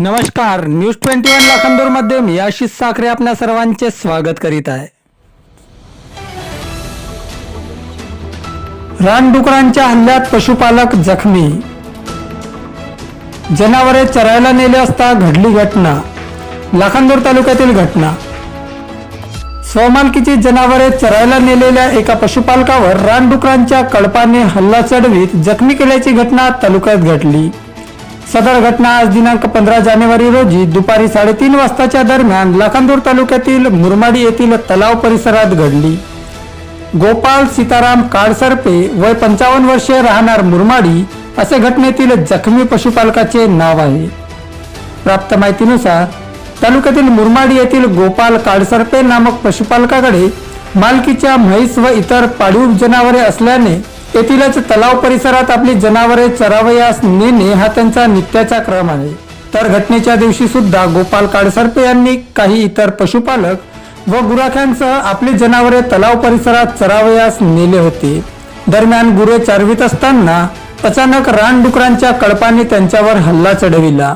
नमस्कार news twenty one लाखांदूरमध्ये मी आशिष साखरे आपल्या सर्वांचे स्वागत करीत आहे. रानडुकरांच्या हल्ल्यात पशुपालक जखमी. जनावरे चरायला नेले असता घडली घटना. लाखांदूर तालुक्यातील घटना. स्वमालकीची जनावरे चरायला नेलेल्या एका पशुपालकावर रानडुकरांच्या कळपाने हल्ला चढवीत जखमी केल्याची घटना तालुक्यात घडली. सदर घटना आज दिनांक पंधरा जानेवारी रोजी दुपारी साडेतीन वाजताच्या दरम्यान लाखांदूर तालुक्यातील मुरमाडी येथील तलाव परिसरात घडली. गोपाल सीताराम काळसरपे वय पंचावन्न वर्षे राहणार मुरमाडी असे घटनेतील जखमी पशुपालकाचे नाव आहे. प्राप्त माहितीनुसार तालुक्यातील मुरमाडी येथील गोपाल काळसरपे नामक पशुपालकाकडे मालकीच्या म्हैस व इतर पाळीव जनावरे असल्याने येथीलच तलाव परिसरात आपली जनावरे चरावयास नेणे हा त्यांचा नित्याचा क्रम आहे. तर घटनेच्या दिवशी सुद्धा गोपाल काळसरपे यांनी काही इतर पशुपालक व गुराख्यांसह आपली जनावरे तलाव परिसरात चरावयास नेले होते. दरम्यान गुरे चारवीत असताना अचानक रानडुकरांच्या कळपाने त्यांच्यावर हल्ला चढविला.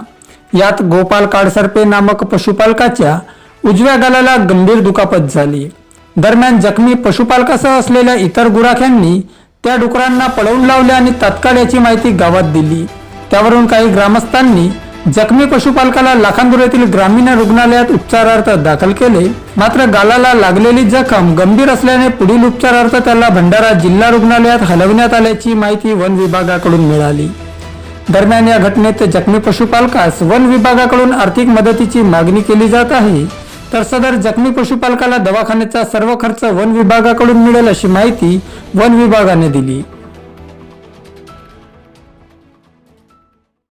यात गोपाल काळसरपे नामक पशुपालकाच्या उजव्या गालाला गंभीर दुखापत झाली. दरम्यान जखमी पशुपालकासह असलेल्या इतर गुराख्यांनी त्या डुकरांना पळवून लावले आणि तात्काळ याची माहिती गावात दिली. त्यावरून काही ग्रामस्थांनी जखमी पशुपालकाला लाखांदूर येथील ग्रामीण रुग्णालयात उपचारार्थ दाखल केले. मात्र गालाला लागलेली जखम गंभीर असल्याने पुढील उपचारार्थ त्याला भंडारा जिल्हा रुग्णालयात हलविण्यात आल्याची माहिती वन विभागाकडून मिळाली. दरम्यान या घटनेत जखमी पशुपालकास वन विभागाकडून आर्थिक मदतीची मागणी केली जात आहे. तर सदर जखमी पशुपालकाला दवाखान्याचा सर्व खर्च वन विभागाकडून मिळेल अशी माहिती वन विभागाने दिली.